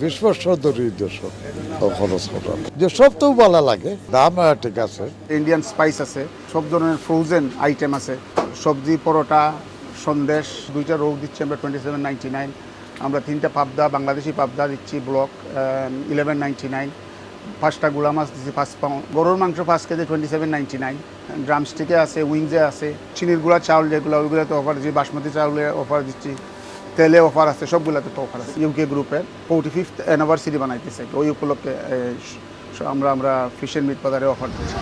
বিশ বছর ধরে দেশত খরচ করা যে সব তো ভালো লাগে, দাম ঠিক আছে। ইন্ডিয়ান স্পাইস আছে, সব ধরনের ফ্রোজেন আইটেম আছে। সবজি, পরোটা, সন্দেশ, দুইটা রোগ দিচ্ছি আমরা টোয়েন্টি সেভেন নাইনটি নাইন আমরা তিনটা পাবদা, বাংলাদেশি পাবদা দিচ্ছি ব্লক ইলেভেন নাইনটি নাইন পাঁচটা গুলা মাছ দিচ্ছি পাঁচ পাউন্ড। গরুর মাংস পাঁচ KG twenty seven ninety nine ড্রামস্টিকে আছে উইংসে আছে। চিনির গুঁড়া চাউল যেগুলো, ওইগুলোতে অফার দিচ্ছি, বাসমতি চাউলে অফার দিচ্ছি। তেলে অফার আছে সবগুলোতে তো অফার আছে। ইউকে গ্রুপের ফোর্টি ফিফথ অ্যানিভার্সারি বানাইতেছে। ওই উপলক্ষে আমরা আমরা ফিশ এন্ড মিট বাজারে অফার দিচ্ছি।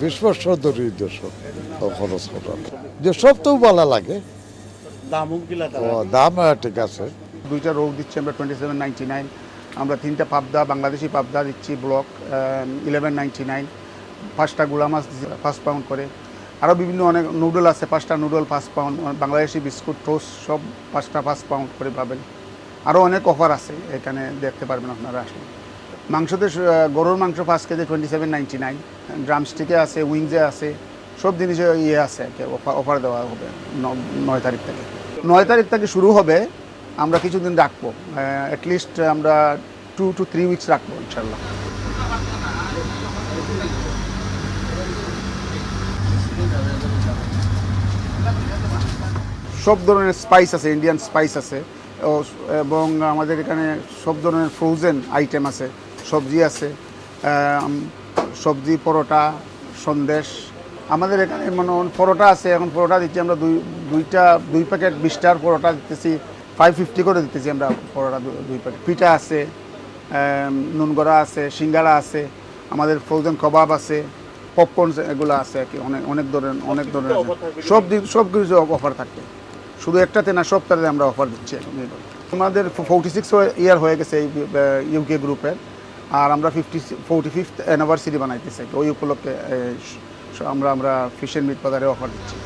বিশ বছর ধরে দেশত খরচ করা। যে সব তো ভালো লাগে। দাম ঠিক আছে। দুইটা রোগ দিচ্ছি আমরা টোয়েন্টি সেভেন নাইনটি নাইন আমরা তিনটা পাবদা, বাংলাদেশি পাবদা দিচ্ছি, ব্লক ইলেভেন নাইনটি নাইন পাঁচটা গুলা মাছ পাঁচ পাউন্ড করে। আরও বিভিন্ন অনেক নুডল আছে, পাঁচটা নুডল পাঁচ পাউন্ড বাংলাদেশি বিস্কুট টোস্ট সব পাঁচটা পাঁচ পাউন্ড করে পাবেন। আরও অনেক অফার আছে, এখানে দেখতে পারবেন আপনারা আসলে। মাংসতে গরুর মাংস পাঁচ KG twenty seven ninety nine ড্রামস্টিকে আছে উইংসে আছে, সব জিনিসে ইয়ে আছে অফার দেওয়া হবে নয় তারিখ থেকে। নয় তারিখ থেকে শুরু হবে আমরা কিছুদিন রাখব। অ্যাটলিস্ট আমরা টু টু থ্রি উইকস রাখব ইনশাল্লাহ সব ধরনের স্পাইস আছে ইন্ডিয়ান স্পাইস আছে এবং আমাদের এখানে সব ধরনের ফ্রোজেন আইটেম আছে, সবজি আছে সবজি, পরোটা, সন্দেশ। আমাদের এখানে মানে পরোটা আছে, এখন পরোটা দিচ্ছি আমরা দুই, দুইটা, দুই প্যাকেট বিশটার পরোটা দিতেছি। ফাইভ ফিফটি করে দিতেছি আমরা পরোটা দুই প্যাকেট। পিঠা আছে নুনগড়া আছে সিঙ্গারা আছে আমাদের ফ্রোজেন কবাব আছে পপকর্ন এগুলো আছে আর কি অনেক অনেক ধরনের অনেক ধরনের সব দিক সব কিছু অফার থাকবে। শুধু একটাতে না সবটাতে আমরা অফার দিচ্ছি আমাদের ফোর্টি সিক্স ইয়ার হয়ে গেছে এই ইউকে গ্রুপের আর আমরা ফিফটি ফোর্টি ফিফথ অ্যানিভার্সারি বানাইতেছি ওই উপলক্ষে আমরা আমরা ফিশের মিট বাজারে অফার দিচ্ছি।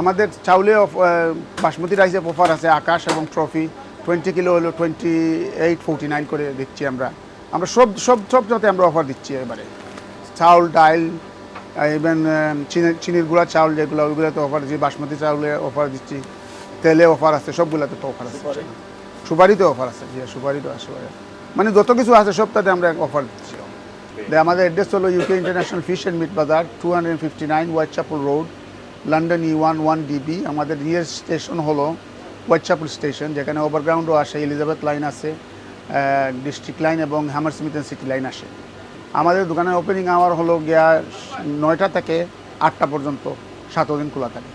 আমাদের চাউলে বাসমতি রাইসে অফার আছে আকাশ এবং ট্রফি টোয়েন্টি কিলো হলো টোয়েন্টি এইট ফোর্টি নাইন করে দিচ্ছি আমরা। আমরা সব সব সব যাতে আমরা অফার দিচ্ছি এবারে। চাউল ডাইল ইভেন চিনির গুঁড়া চাউল যেগুলো ওইগুলোতে অফার দিচ্ছি বাসমতি চাউলে অফার দিচ্ছি তেলে অফার আছে সবগুলোতে তো অফার আছে। সুপারিতে অফার আছে জি সুপারিতে আছে মানে যত কিছু আছে সবটাতে আমরা অফার দিচ্ছি। আমাদের অ্যাড্রেস হলো UK international fish and meat bazaar two hundred fifty nine Whitechapel road London E one one DB আমাদের নিয়ার স্টেশন হলো হোয়াইটচাপল স্টেশন যেখানে ওভারগ্রাউন্ডও আসে এলিজাবেথ লাইন আছে ডিস্ট্রিক্ট লাইন এবং হ্যামারস্মিথ সিটি লাইন আসে। আমাদের দোকানের ওপেনিং আওয়ার হলো গিয়া নয়টা থেকে আটটা পর্যন্ত সাত দিন খোলা থাকে।